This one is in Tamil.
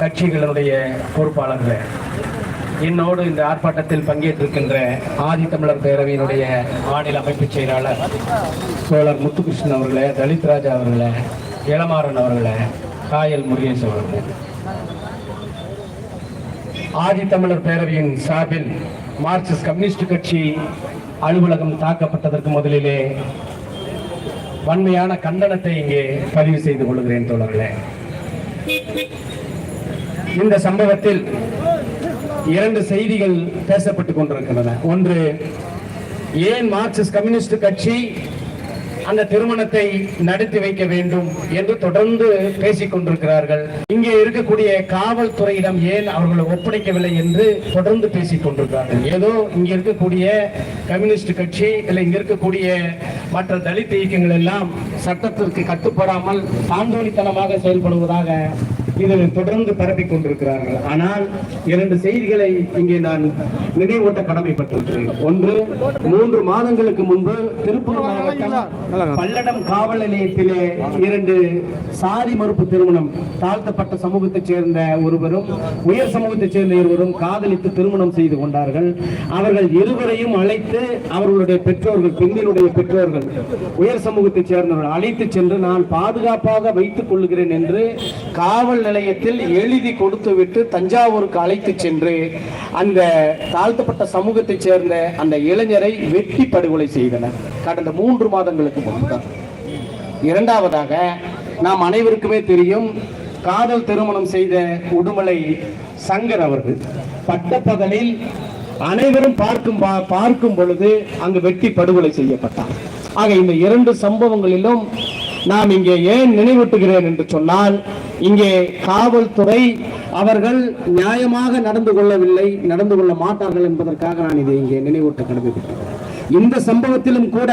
கட்சிகளுடைய பொறுப்பாளர்கள் என்னோடு இந்த ஆர்ப்பாட்டத்தில் பங்கேற்றிருக்கின்ற ஆதித்தமிழர் பேரவையினுடைய மாநில அமைப்பு செயலாளர் சோழர் முத்துகிருஷ்ணன் அவர்களே தலித் ராஜா அவர்களே இளமாறன் அவர்களே காயல் முருகேஷ் அவர்களே. ஆதித்தமிழர் பேரவையின் சார்பில் மார்க்சிஸ்ட் கம்யூனிஸ்ட் கட்சி அலுவலகம் தாக்கப்பட்டதற்கு முதலிலே வன்மையான கண்டனத்தை இங்கே பதிவு செய்து கொள்கிறேன் தோழர்களே. இந்த சம்பவத்தில் இரண்டு செய்திகள் பேசப்பட்டுக் கொண்டிருக்கின்றன. ஒன்று ஏன் மார்க்சிஸ்ட் கம்யூனிஸ்ட் கட்சி அந்த திருமணத்தை நடத்தி வைக்க வேண்டும் என்று தொடர்ந்து பேசிக் கொண்டிருக்கிறார்கள்? இங்கே இருக்கக்கூடிய காவல்துறையிடம் ஏன் அவர்களை ஒப்படைக்கவில்லை என்று தொடர்ந்து பேசிக் கொண்டிருக்கிறார்கள்? ஏதோ இங்க இருக்கக்கூடிய கம்யூனிஸ்ட் கட்சி இல்லை இங்க இருக்கக்கூடிய மற்ற தலித் இயக்கங்கள் எல்லாம் சட்டத்திற்கு கட்டுப்படாமல் தாந்தோணித்தனமாக செயல்படுவதாக இதை தொடர்ந்து பரப்பிக் கொண்டிருக்கிறார்கள். ஆனால் இரண்டு செய்திகளை இங்கே நான் நினைவூட்ட கடமைப்பட்டிருக்கிறேன். ஒன்று மூன்று மாதங்களுக்கு முன்பு திருப்பூர் மாவட்டம் பல்லடம் காவல் நிலையத்திலே இரண்டு சாதி மறுப்பு திருமணம் தாழ்த்தப்பட்ட சமூகத்தைச் சேர்ந்த ஒருவரும் உயர் சமூகத்தைச் சேர்ந்த இருவரும் காதலித்து திருமணம் செய்து கொண்டார்கள். அவர்கள் இருவரையும் அழைத்து அவர்களுடைய பெற்றோர்கள் பெண்களுடைய பெற்றோர்கள் உயர் சமூகத்தைச் சேர்ந்தவர்கள் அழைத்து சென்று நான் பாதுகாப்பாக வைத்துக் கொள்கிறேன் என்று காவல் நிலையத்தில் எழுதி கொடுத்து விட்டு தஞ்சாவூருக்கு அழைத்து சென்று அந்த தாழ்த்தப்பட்ட சமூகத்தைச் சேர்ந்த அந்த இளைஞரை வெட்டி படுகொலை செய்தனர். கடந்த மூன்று மாதங்களுக்கு முன்பு இரண்டாவதாக நாம் அனைவருக்குமே தெரியும் காதல் திருமணம் செய்த உடுமலை சங்கர் அவர்கள் பட்டப்பகலில் அனைவரும் பார்க்கும் பா- பார்க்கும் பொழுது அங்கு வெட்டி படுகொலை செய்யப்பட்டார். ஆக இந்த இரண்டு சம்பவங்களிலும் நாம் இங்கே ஏன் நினைவூட்டுகிறேன் என்று சொன்னால் இங்கே காவல்துறை அவர்கள் நியாயமாக நடந்து கொள்ளவில்லை நடந்து கொள்ள மாட்டார்கள் என்பதற்காக நான் இதை இங்கே நினைவூட்ட கடமைப்பட்டேன் இந்த சம்பவத்திலும் கூட